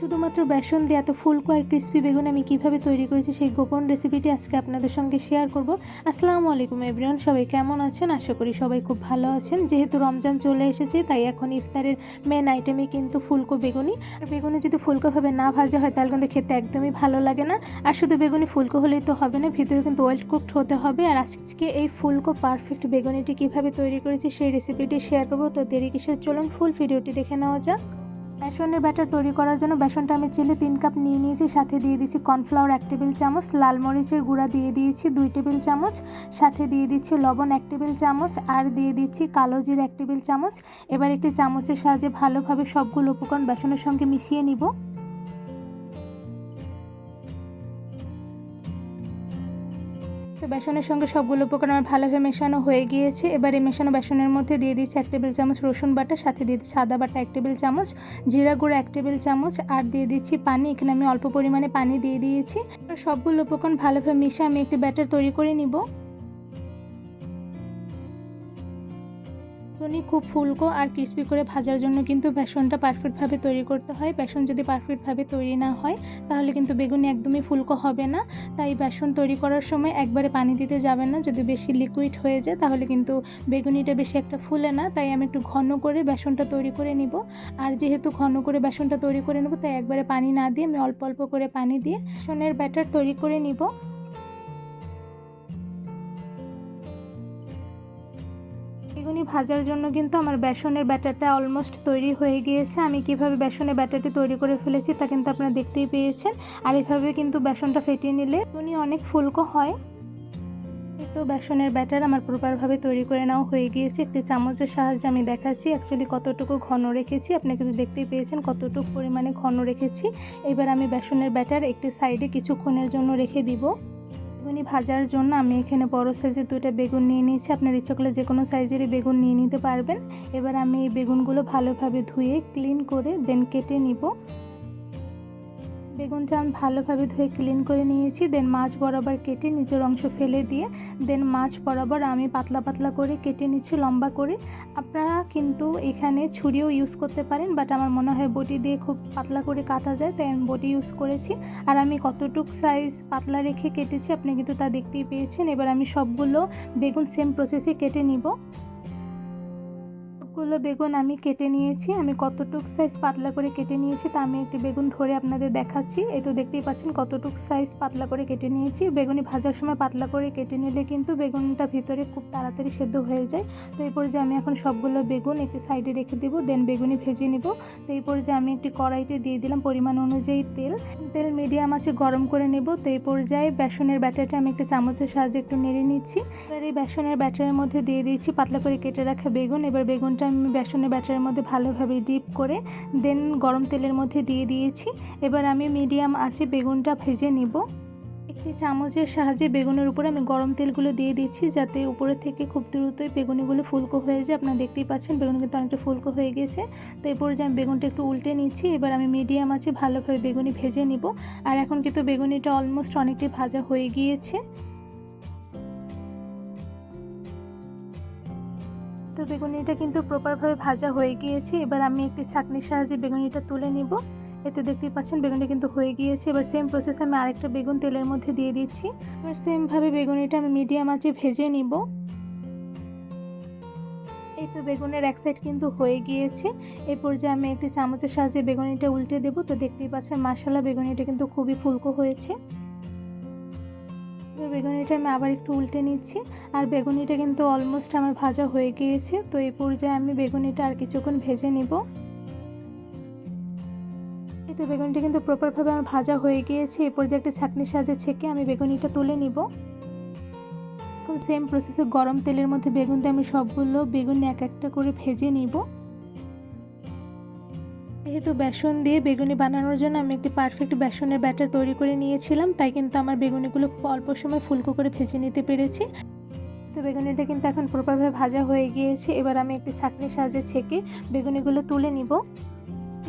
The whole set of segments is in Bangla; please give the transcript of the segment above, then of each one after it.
শুধুমাত্র বেসন দিয়ে এত ফুলকো আর ক্রিস্পি বেগুন আমি কীভাবে তৈরি করেছি সেই গোপন রেসিপিটি আজকে আপনাদের সঙ্গে শেয়ার করব। আসসালামু আলাইকুম এভরিওয়ান সবাই কেমন আছেন? আশা করি সবাই খুব ভালো আছেন। যেহেতু রমজান চলে এসেছে, তাই এখন ইফতারের মেন আইটেমই কিন্তু ফুলকো বেগুনি আর বেগুনি যদি ফুলকোভাবে না ভাজা হয়, তাহলে কিন্তু খেতে একদমই ভালো লাগে না। আর শুধু বেগুনি ফুলকো হলেই তো হবে না, ভিতরে কিন্তু ওয়েল কুকড হতে হবে। আর আজকে এই ফুলকো পারফেক্ট বেগুনিটি কীভাবে তৈরি করেছি সেই রেসিপিটি শেয়ার করব। তো দেরি কিসের? চলুন ফুল ভিডিওটি দেখে নেওয়া যাক। বেসনের ব্যাটার তৈরি করার জন্য বেসনটা আমি চিলে তিন কাপ নিয়ে নিয়েছি, সাথে দিয়ে দিচ্ছি কর্নফ্লাওয়ার এক টেবিল চামচ, লাল মরিচের গুঁড়া দিয়ে দিয়েছি দুই টেবিল চামচ, সাথে দিয়ে দিচ্ছি লবণ এক টেবিল চামচ, আর দিয়ে দিচ্ছি কালো জির এক টেবিল চামচ। এবার একটি চামচের সাহায্যে ভালোভাবে সবগুলো উপকরণ বেসনের সঙ্গে মিশিয়ে নিব। তো বেসনের সঙ্গে সবগুলো উপকরণ আমার ভালোভাবে মেশানো হয়ে গিয়েছে। এবার এই মেশানো বেসনের মধ্যে দিয়ে দিচ্ছি এক টেবিল চামচ রসুন বাটা, সাথে দিয়ে দিচ্ছি সাদা বাটা এক টেবিল চামচ, জিরা গুঁড়ো এক টেবিল চামচ, আর দিয়ে দিচ্ছি পানি। এখানে আমি অল্প পরিমাণে পানি দিয়ে দিয়েছি। সবগুলো উপকরণ ভালোভাবে মিশিয়ে আমি একটি ব্যাটার তৈরি করে নিব। বেগুনি খুব ফুলকো আর ক্রিস্পি করে ভাজার জন্য কিন্তু বেসনটা পারফেক্টভাবে তৈরি করতে হয়। বেসন যদি পারফেক্টভাবে তৈরি না হয়, তাহলে কিন্তু বেগুনি একদমই ফুলকো হবে না। তাই বেসন তৈরি করার সময় একবারে পানি দিতে যাবেন না। যদি বেশি লিকুইড হয়ে যায়, তাহলে কিন্তু বেগুনিটা বেশি একটা ফুলে না। তাই আমি একটু ঘন করে বেসনটা তৈরি করে নিব। আর যেহেতু ঘন করে বেসনটা তৈরি করে নেব, তাই একবারে পানি না দিয়ে আমি অল্প অল্প করে পানি দিয়ে বেসনের ব্যাটার তৈরি করে নিব। বেগুনি ভাজার জন্য কিন্তু আমার বেসনের ব্যাটারটা অলমোস্ট তৈরি হয়ে গিয়েছে। আমি কীভাবে বেসনের ব্যাটারটি তৈরি করে ফেলেছি তা কিন্তু আপনারা দেখতেই পেয়েছেন। আর এভাবে কিন্তু বেসনটা ফেটিয়ে নিলে বেগুনি অনেক ফুলকো হয়। তো বেসনের ব্যাটার আমার প্রপারভাবে তৈরি করে নেওয়া হয়ে গিয়েছে। একটি চামচের সাহায্যে আমি দেখাচ্ছি অ্যাকচুয়ালি কতটুকু ঘন রেখেছি। আপনি কিন্তু দেখতেই পেয়েছেন কতটুকু পরিমাণে ঘন রেখেছি। এবার আমি বেসনের ব্যাটার একটি সাইডে কিছুক্ষণের জন্য রেখে দিব। বেগুনি ভাজার জন্য আমি এখানে বড় সাইজের দুটো বেগুন নিয়ে নিয়েছি। আপনার ইচ্ছা করলে যে কোনো সাইজেরই বেগুন নিয়ে নিতে পারবেন। এবার আমি এই বেগুনগুলো ভালোভাবে ধুয়ে ক্লিন করে দেন কেটে নিব। বেগুনটা আমি ভালোভাবে ধুয়ে ক্লিন করে নিয়েছি। দেন মাছ বরাবর কেটে নিচের অংশ ফেলে দিয়ে দেন মাছ বরাবর আমি পাতলা পাতলা করে কেটে নিচ্ছি, লম্বা করে। আপনারা কিন্তু এখানে ছুরিও ইউজ করতে পারেন বাট আমার মনে হয় বটি দিয়ে খুব পাতলা করে কাটা যায়, তাই আমি বটি ইউজ করেছি। আর আমি কতটুক সাইজ পাতলা রেখে কেটেছি, আপনি কিন্তু তা দেখতেই পেয়েছেন। এবার আমি সবগুলো বেগুন সেম প্রসেসে কেটে নিব। সবগুলো বেগুন আমি কেটে নিয়েছি। আমি কতটুক সাইজ পাতলা করে কেটে নিয়েছি তা আমি একটি বেগুন ধরে আপনাদের দেখাচ্ছি। এই তো দেখতেই পাচ্ছেন কতটুক সাইজ পাতলা করে কেটে নিয়েছি। বেগুনি ভাজার সময় পাতলা করে কেটে নিলে কিন্তু বেগুনটা ভিতরে খুব তাড়াতাড়ি সেদ্ধ হয়ে যায়। তো এই পর্যায়ে আমি এখন সবগুলো বেগুন একটি সাইডে রেখে দেবো দেন বেগুনি ভেজে নেব। তো এই পর্যায়ে আমি একটি কড়াইতে দিয়ে দিলাম পরিমাণ অনুযায়ী তেল। তেল মিডিয়াম আছে গরম করে নেব। তো এই পর্যায়ে বেসনের ব্যাটারটা আমি একটা চামচের সাহায্যে একটু নেড়ে নিচ্ছি। এবার এই বেসনের ব্যাটারের মধ্যে দিয়ে দিয়েছি পাতলা করে কেটে রাখা বেগুন। এবার বেগুনটা আমি বেসনের ব্যাটারের মধ্যে ভালোভাবে ডিপ করে, দেন গরম তেলের মধ্যে দিয়ে দিয়েছি। এবার আমি মিডিয়াম আছে বেগুনটা ভেজে নিব। একটি চামচের সাহায্যে বেগুনের উপরে আমি গরম তেলগুলো দিয়ে দিচ্ছি, যাতে উপরে থেকে খুব দ্রুতই বেগুনিগুলো ফুলকো হয়ে যায়। আপনারা দেখতেই পাচ্ছেন, বেগুন কিন্তু অনেকটা ফুলকো হয়ে গেছে। তো এই পর্যায়ে আমি বেগুনটা একটু উল্টে নিচ্ছি। এবার আমি মিডিয়াম আছে ভালোভাবে বেগুনি ভেজে নিব। আর এখন কিন্তু বেগুনিটা অলমোস্ট অনেকটাই ভাজা হয়ে গিয়েছে। তো বেগুনিটা কিন্তু প্রপারভাবে ভাজা হয়ে গিয়েছে। এবার আমি একটি ছাঁকনির সাহায্যে বেগুনিটা তুলে নিব। এতে দেখতেই পাচ্ছেন বেগুনটা কিন্তু হয়ে গিয়েছে। এবার সেম প্রসেস আমি আরেকটা বেগুন তেলের মধ্যে দিয়ে দিচ্ছি। এবার সেমভাবে বেগুনিটা আমি মিডিয়াম আঁচে ভেজে নিব। এই তো বেগুনের এক সাইড কিন্তু হয়ে গিয়েছে। এই পর্যায়ে আমি একটি চামচের সাহায্যে বেগুনিটা উল্টে দেবো। তো দেখতেই পাচ্ছেন মাসালা বেগুনিটা কিন্তু খুবই ফুলকো হয়েছে। বেগুনিটা আমি আবার একটু উল্টে নিচ্ছি। আর বেগুনিটা কিন্তু অলমোস্ট আমার ভাজা হয়ে গিয়েছে। তো এই পর্যায়ে আমি বেগুনিটা আর কিছুক্ষণ ভেজে নিব। এই তো বেগুনিটা কিন্তু প্রপারভাবে আমার ভাজা হয়ে গিয়েছে। এই পর্যায়ে একটা ছাঁকনির সাহায্যে ছেঁকে আমি বেগুনিটা তুলে নিব। এখন সেম প্রসেসে গরম তেলের মধ্যে বেগুন দিয়ে আমি সবগুলো বেগুন এক একটা করে ভেজে নিব। যেহেতু বেসন দিয়ে বেগুনি বানানোর জন্য আমি একটি পারফেক্ট বেসনের ব্যাটার তৈরি করে নিয়েছিলাম, তাই কিন্তু আমার বেগুনিগুলো খুব অল্প সময় ফুলকো করে ভেজে নিতে পেরেছি। তো বেগুনিটা কিন্তু এখন প্রপারভাবে ভাজা হয়ে গিয়েছে। এবার আমি একটি ছাঁকনির সাহায্যে ছেঁকে বেগুনিগুলো তুলে নিব।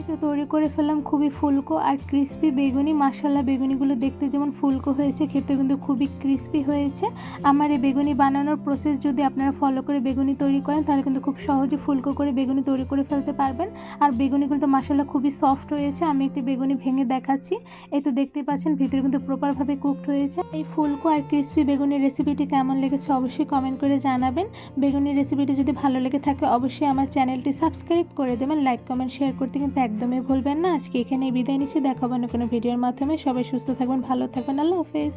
তো তৈরি করে ফেললাম খুবই ফুলকো আর ক্রিস্পি বেগুনি মাসালা বেগুনিগুলো দেখতে যেমন ফুলকো হয়েছে খেতে কিন্তু খুবই ক্রিস্পি হয়েছে। আমার এই বেগুনি বানানোর প্রসেস যদি আপনারা ফলো করে বেগুনি তৈরি করেন, তাহলে কিন্তু খুব সহজে ফুলকো করে বেগুনি তৈরি করে ফেলতে পারবেন। আর বেগুনিগুলো তো মাসালা খুবই সফট হয়েছে, আমি একটি বেগুনি ভেঙে দেখাচ্ছি। এই তো দেখতে পাচ্ছেন, ভিতরে কিন্তু প্রপারভাবে কুকড হয়েছে। এই ফুলকো আর ক্রিস্পি বেগুনির রেসিপিটি কেমন লেগেছে অবশ্যই কমেন্ট করে জানাবেন। বেগুনির রেসিপিটি যদি ভালো লেগে থাকে, অবশ্যই আমার চ্যানেলটি সাবস্ক্রাইব করে দেবেন লাইক কমেন্ট শেয়ার করতে কিন্তু একদমই ভুলবেন না। আজকে এখানে বিদায় নিচ্ছি। দেখাবো না কোনো ভিডিওর মাধ্যমে। সবাই সুস্থ থাকবেন, ভালো থাকবেন। আল্লাহ হাফেজ।